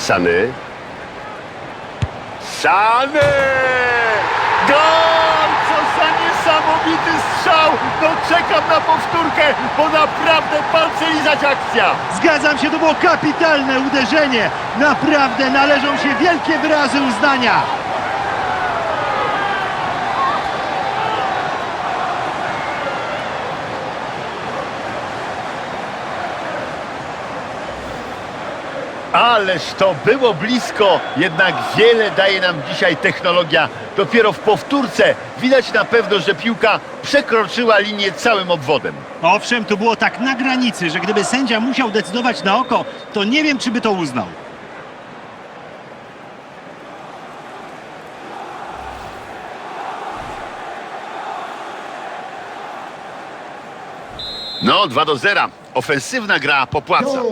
Sany. Sany! Gol! Co za niesamowity strzał! No czekam na powtórkę, bo naprawdę palce lizać akcja! Zgadzam się, to było kapitalne uderzenie. Naprawdę należą się wielkie wyrazy uznania. Ależ to było blisko, jednak wiele daje nam dzisiaj technologia. Dopiero w powtórce widać na pewno, że piłka przekroczyła linię całym obwodem. Owszem, to było tak na granicy, że gdyby sędzia musiał decydować na oko, to nie wiem, czy by to uznał. No, 2 do 0. Ofensywna gra popłaca.